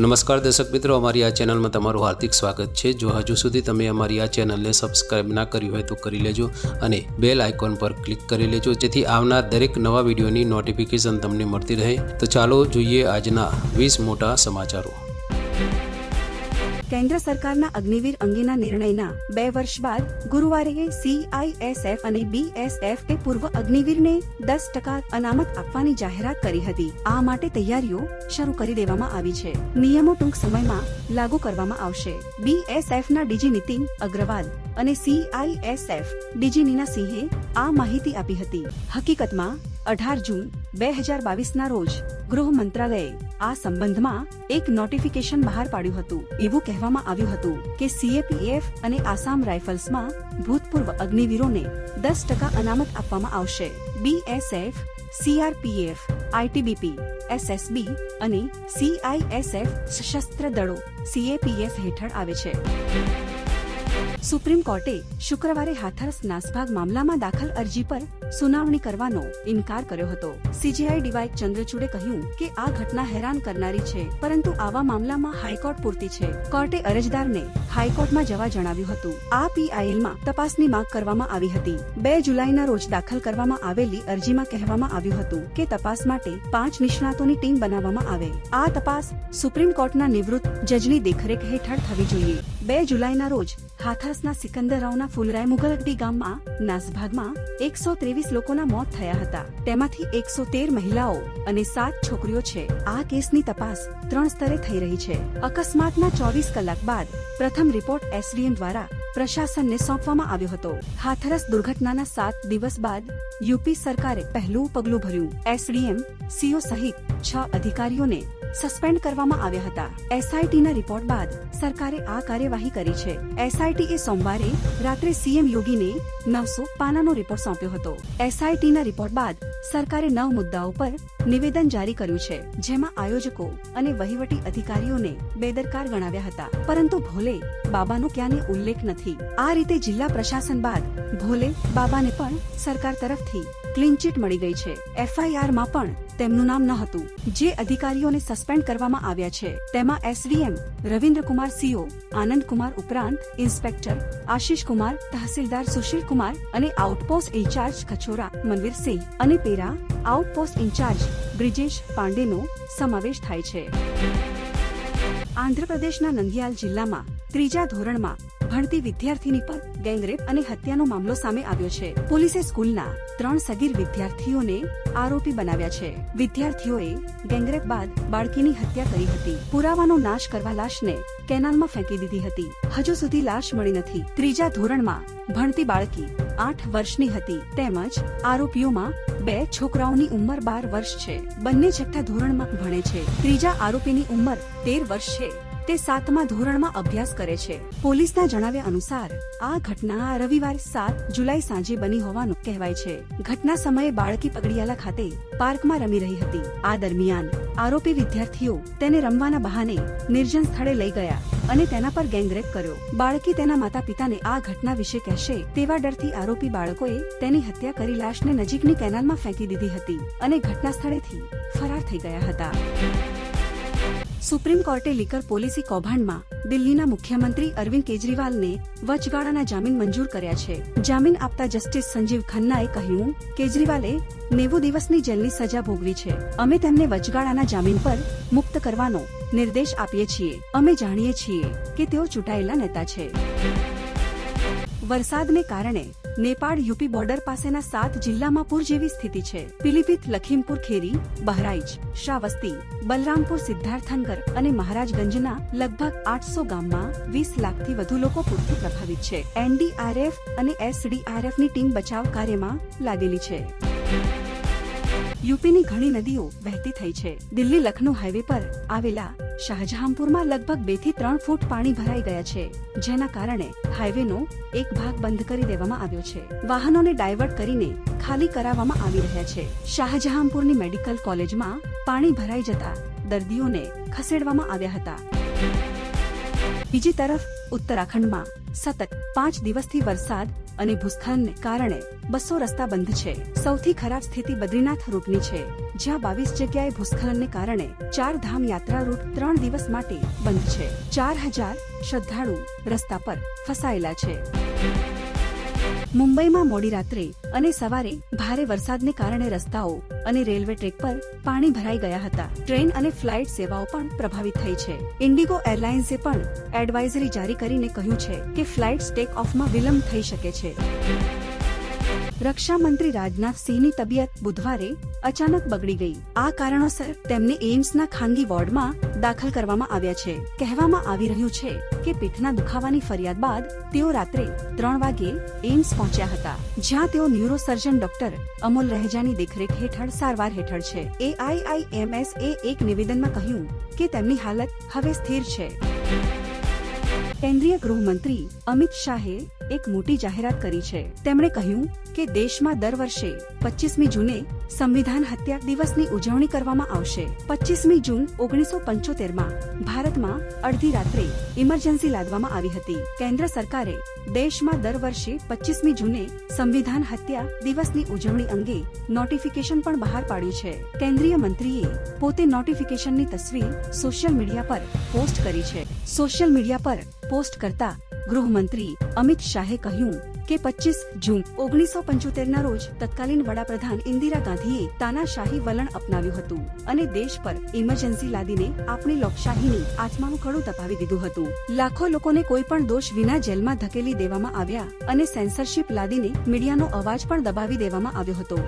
નમસ્કાર દર્શક મિત્રો, અમારી આ ચેનલમાં તમારું હાર્દિક સ્વાગત છે. જો હજુ સુધી તમે અમારી આ ચેનલને સબસ્ક્રાઇબ ના કરી હોય તો કરી લેજો અને બેલ આઇકોન પર ક્લિક કરી લેજો, જેથી આવનાર દરેક નવા વિડીયોની નોટિફિકેશન તમને મળતી રહે. તો ચાલો જોઈએ આજના વીસ મોટા સમાચારો. કેન્દ્ર સરકારના અગ્નિવીર અંગેના નિર્ણયના બે વર્ષ બાદ ગુરુવારે સીઆઈએસએફ અને બીએસએફ એ પૂર્વ અગ્નિવીરને દસ ટકા અનામત આપવાની જાહેરાત કરી હતી. આ માટે તૈયારીઓ શરૂ કરી દેવામાં આવી છે. નિયમો ટૂંક સમયમાં લાગુ કરવામાં આવશે. બીએસએફના ડીજી નીતિન અગ્રવાલ અને સીઆઈએસએફ ડીજી નીના સિંહે આ માહિતી આપી હતી. હકીકતમાં અઢાર જૂન બે હજાર બાવીસના રોજ ગૃહ મંત્રાલયે આ સંબંધમાં એક નોટિફિકેશન બહાર પાડ્યું હતું. એવું કહેવામાં આવ્યું હતું કે સીએપીએફ અને આસામ રાઇફલ્સમાં ભૂતપૂર્વ અગ્નિવીરોને દસ ટકા અનામત આપવામાં આવશે. બીએસએફ સીઆરપીએફ આઈટીબીપી એસએસબી અને સીઆઈએસએફ સશસ્ત્ર દળો સીએપીએફ હેઠળ આવે છે. સુપ્રીમ કોર્ટે શુક્રવારે હાથરસ નાસભાગ મામલામાં દાખલ અરજી પર સુનાવણી કરવાનો ઇનકાર કર્યો હતો. સીજીઆઈ ડીવાય ચંદ્રચૂડે કહ્યું કે આ ઘટના હેરાન કરનારી છે, પરંતુ આવા મામલામાં હાઈકોર્ટ પૂરતી છે. કોર્ટે અરજદારને હાઈકોર્ટમાં જવા જણાવ્યું હતું. આ પીઆઈએલમાં તપાસની માંગ કરવામાં આવી હતી. બે જુલાઈના રોજ દાખલ કરવામાં આવેલી અરજીમાં કહેવામાં આવ્યું હતું કે તપાસ માટે પાંચ નિષ્ણાતોની ટીમ બનાવવામાં આવે. આ તપાસ સુપ્રીમ કોર્ટના નિવૃત્ત જજની દેખરેખ હેઠળ થવી જોઈએ. બે જુલાઈના રોજ હાથરસના સિકંદરરાવના ફુલરાય મુગલગડી ગામમાં, નાસભાગમાં, એકસો ત્રેવીસ લોકોના મોત થયા હતા. તેમાંથી એકસો તેર મહિલાઓ અને સાત છોકરીઓ છે. આ કેસની તપાસ ત્રણ સ્તરે થઈ રહી છે. અકસ્માતના ચોવીસ કલાક બાદ પ્રથમ રિપોર્ટ એસડીએમ દ્વારા પ્રશાસનને સોંપવામાં આવ્યો હતો. હાથરસ દુર્ઘટનાના સાત દિવસ બાદ યુપી સરકારે પહેલું પગલું ભર્યું. એસડીએમ, સીઓ સહિત છ અધિકારીઓને સસ્પેન્ડ કરવામાં આવ્યા હતા. એસઆઈટીના રિપોર્ટ બાદ સરકારે આ કાર્યવાહી કરી છે. એસઆઈટી એ સોમવારે રાત્રે સીએમ યોગીને નવસો પાનાનો રિપોર્ટ સોંપ્યો હતો. એસઆઈટીના રિપોર્ટ બાદ સરકારે નવ મુદ્દાઓ પર નિવેદન જારી કર્યું છે, જેમાં આયોજકો અને વહીવટી અધિકારીઓને બેદરકાર ગણાવ્યા હતા. પરંતુ ભોલે બાબાનો ક્યાંને ઉલ્લેખ નથી. આ રીતે જિલ્લા પ્રશાસન બાદ ભોલે બાબાને પણ સરકાર તરફથી ક્લીન ચીટ મળી ગઈ છે. એફઆઈઆરમાં પણ તેમનું નામ ન હતું. જે અધિકારીઓને સસ્પેન્ડ કરવામાં આવ્યા છે, તેમાં એસડીએમ, રવિન્દ્રકુમાર સીઓ, આનંદકુમાર ઉપરાંત ઇન્સ્પેક્ટર આશીષ કુમાર તહસીલદાર સુશીલ કુમાર અને આઉટપોસ્ટ ઇન્ચાર્જ ખચોરા મનવીર સિંહ અને પેરા, આઉટપોસ્ટ ઇન્ચાર્જ બ્રિજેશ પાંડેનો સમાવેશ થાય છે. આંધ્રપ્રદેશના નંદિયાલ જિલ્લામાં ત્રીજા ધોરણમાં ભણતી વિદ્યાર્થીની પર ગેંગરેપ અને હત્યાનો મામલો સામે આવ્યો છે. પોલીસે સ્કૂલના ત્રણ સગીર વિદ્યાર્થીઓને આરોપી બનાવ્યા છે. વિદ્યાર્થીઓએ ગેંગરેપ બાદ બાળકીની હત્યા કરી હતી. પુરાવાનો નાશ કરવા લાશને કેનાલમાં ફેંકી દીધી હતી. હજુ સુધી લાશ મળી નથી. ત્રીજા ધોરણમાં ભણતી બાળકી આઠ વર્ષની હતી. તેમજ આરોપીઓમાં બે છોકરાઓની ઉંમર બાર વર્ષ છે. બંને છઠ્ઠા ધોરણમાં ભણે છે. ત્રીજા આરોપીની ઉંમર તેર વર્ષ છે. તે સાતમા ધોરણમાં અભ્યાસ કરે છે. પોલીસના જણાવ્યા અનુસાર, આ ઘટના રવિવાર સાત જુલાઈ સાંજે બની હોવાનું કહેવાય છે. ઘટના સમયે બાળકી પગડિયાલા ખાતે પાર્કમાં રમી રહી હતી. આ દરમિયાન આરોપી વિદ્યાર્થીઓ તેને રમવાના બહાને નિર્જન સ્થળે લઈ ગયા અને તેના પર ગેંગરેપ કર્યો. બાળકી તેના માતા પિતાને આ ઘટના વિશે કહેશે તેવા ડરથી આરોપી બાળકોએ તેની હત્યા કરી લાશને નજીકની કેનાલમાં ફેંકી દીધી હતી અને ઘટના સ્થળેથી ફરાર થઈ ગયા હતા. સુપ્રીમ કોર્ટે લીકર પોલિસી કૌભાંડમાં દિલ્હીના મુખ્યમંત્રી અરવિંદ કેજરીવાલને વચગાળાના જામીન મંજૂર કર્યા છે. જામીન આપતા જસ્ટિસ સંજીવ ખન્નાએ કહ્યું, કેજરીવાલે નેવું દિવસની જેલની સજા ભોગવી છે. અમે તેમને વચગાળાના જામીન પર મુક્ત કરવાનો નિર્દેશ આપીએ છીએ. અમે જાણીએ છીએ કે તેઓ ચૂંટાયેલા નેતા છે. વરસાદને કારણે નેપાળ યુપી બોર્ડર પાસેના સાત જિલ્લામાં પૂર જેવી સ્થિતિ છે. પીલીભીત, લખીમપુર, ખેરી, બહરાઇચ, શ્રાવસ્તી, બલરામપુર, સિદ્ધાર્થનગર અને મહારાજગંજના લગભગ આઠસો ગામમાં વીસ લાખથી વધુ લોકો પૂરથી પ્રભાવિત છે. એનડીઆરએફ અને એસડીઆરએફની ટીમ બચાવ કાર્યમાં લાગેલી છે. યુપીની ઘણી નદીઓ વહેતી થઈ છે. દિલ્હી લખનૌ હાઈવે પર આવેલા શાહજહાંપુરમાં લગભગ બેથી ત્રણ ફૂટ પાણી ભરાઈ ગયા છે, જેના કારણે હાઈવેનો એક ભાગ બંધ કરી દેવામાં આવ્યો છે. વાહનોને ડાયવર્ટ કરીને ખાલી કરાવવામાં આવી રહ્યા છે. શાહજહાંપુરની મેડિકલ કોલેજમાં પાણી ભરાઈ જતા દર્દીઓને ખસેડવામાં આવ્યા હતા. બીજી તરફ ઉત્તરાખંડમાં સતત પાંચ દિવસથી વરસાદ અને ભૂસ્ખલનને કારણે બસો રસ્તા બંધ છે. સૌથી ખરાબ સ્થિતિ બદ્રીનાથ રૂટની છે, જ્યાં બાવીસ જગ્યાએ ભૂસ્ખલનને કારણે ચાર ધામ યાત્રા રૂટ ત્રણ દિવસ માટે બંધ છે. ચાર હજાર શ્રદ્ધાળુ રસ્તા પર ફસાયેલા છે. મુંબઈમાં મોડી રાત્રે અને સવારે ભારે વરસાદને કારણે રસ્તાઓ અને રેલવે ટ્રેક પર પાણી ભરાઈ ગયા હતા. ટ્રેન અને ફ્લાઇટ સેવાઓ પણ પ્રભાવિત થઈ છે. ઇન્ડિગો એરલાઇન્સે પણ એડવાઇઝરી જારી કરીને કહ્યું છે કે ફ્લાઇટ્સ ટેક ઓફમાં વિલંબ થઈ શકે છે. રક્ષા રાજનાથસિંહની રાજનાથ સિંહની તબિયત બુધવારે અચાનક બગડી ગઈ. આ કારણોસર તેમને એઇમ્સના ખાનગી વોર્ડમાં દાખલ કરવામાં આવ્યા છે. કહેવામાં આવી રહ્યું છે કે પીઠના દુખાવાની ફરિયાદ બાદ તેઓ રાત્રે ત્રણ વાગ્યે એઇમ્સ પહોંચ્યા હતા, જ્યાં તેઓ ન્યુરોસર્જન ડોક્ટર અમોલ રહેજાની દેખરેખ હેઠળ સારવાર હેઠળ છે. એઆઈઆઈએમએસ એ એક નિવેદનમાં કહ્યું કે તેમની હાલત હવે સ્થિર છે. કેન્દ્રીય ગૃહમંત્રી અમિત શાહે એક મોટી જાહેરાત કરી છે. તેમણે કહ્યું કે દેશમાં દર વર્ષે પચીસમી જૂને સંવિધાન હત્યા દિવસની ઉજવણી કરવામાં આવશે. પચીસમી જૂન ઓગણીસો પંચોતેરમાં ભારતમાં અડધી રાત્રે ઇમરજન્સી લાદવામાં આવી હતી. કેન્દ્ર સરકારે દેશમાં દર વર્ષે પચીસમી જૂને સંવિધાન હત્યા દિવસની ઉજવણી અંગે નોટિફિકેશન પણ બહાર પાડ્યું છે. કેન્દ્રીય મંત્રીએ પોતે નોટિફિકેશનની તસવીર સોશિયલ મીડિયા પર પોસ્ટ કરી છે. સોશિયલ મીડિયા પર પોસ્ટ કરતા ગૃહમંત્રી અમિત શાહે કહ્યું કે પચીસ જૂન ઓગણીસો પંચોતેરના રોજ તત્કાલીન વડાપ્રધાન ઇન્દિરા ગાંધીએ તાનાશાહી વલણ અપનાવ્યું હતું અને દેશ પર ઇમરજન્સી લાદીને આપણી લોકશાહીની આત્માનું કડું તપાવી દીધું હતું. લાખો લોકોને કોઈ પણ દોષ વિના જેલમાં ધકેલી દેવામાં આવ્યા અને સેન્સરશિપ લાદીને મીડિયાનો અવાજ પણ દબાવી દેવામાં આવ્યો હતો.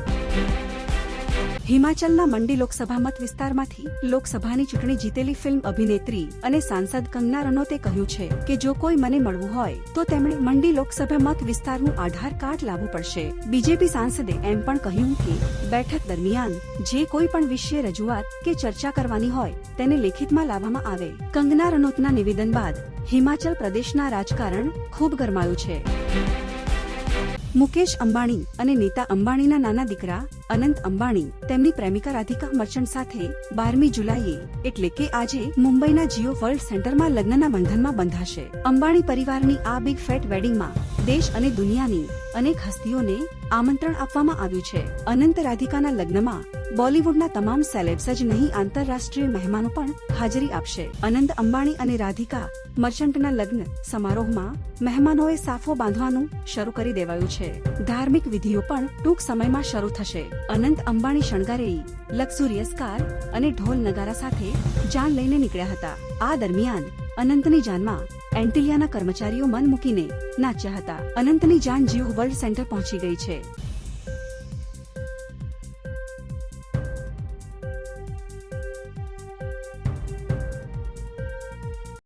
હિમાચલના મંડી લોકસભા મત વિસ્તારમાંથી લોકસભાની ચૂંટણી જીતેલી ફિલ્મ અભિનેત્રી અને સાંસદ કંગના રનૌતે કહ્યું છે કે જો કોઈ મને મળવું હોય, તો તેમણે મંડી લોકસભા મત વિસ્તારનું આધાર કાર્ડ લાવવું પડશે. બીજેપી સાંસદે એમ પણ કહ્યું કે બેઠક દરમિયાન જે કોઈ પણ વિષય રજૂઆત કે ચર્ચા કરવાની હોય, તેને લેખિતમાં લાવવામાં આવે. કંગના રનૌતના નિવેદન બાદ હિમાચલ પ્રદેશના રાજકારણ ખૂબ ગરમાયું છે. મુકેશ અંબાણી અને નીતા અંબાણીના નાના દીકરા અનંત અંબાણી તેમની પ્રેમિકા રાધિકા મર્ચન્ટ સાથે બારમી જુલાઈએ, એટલે કે આજે મુંબઈના જીઓ વર્લ્ડ સેન્ટરમાં લગ્નના બંધનમાં બંધાશે. અંબાણી પરિવારની આ બિગ ફેટ વેડિંગમાં દેશ અને દુનિયાની અનેક હસ્તીઓને આમંત્રણ આપવામાં આવ્યું છે. અનંત રાધિકાના લગ્નમાં બોલિવૂડના તમામ સેલેબ્સ જ નહીં, આંતરરાષ્ટ્રીય મહેમાનો પણ હાજરી આપશે. અનંત અંબાણી અને રાધિકા મર્ચન્ટના લગ્ન સમારોહમાં મહેમાનોએ સાફો બાંધવાનું શરૂ કરી દેવાયું છે. ધાર્મિક વિધિઓ પણ ટૂંક સમયમાં શરૂ થશે. અનંત અંબાણી શણગારેલી લક્ઝુરિયસ કાર અને ઢોલ નગારા સાથે જાન લઈને નીકળ્યા હતા. આ દરમિયાન અનંતની જાનમાં એન્ટિલિયાના કર્મચારીઓ મન મૂકીને નાચ્યા હતા. અનંતની જાન જીવ વર્લ્ડ સેન્ટર પહોંચી ગઈ છે.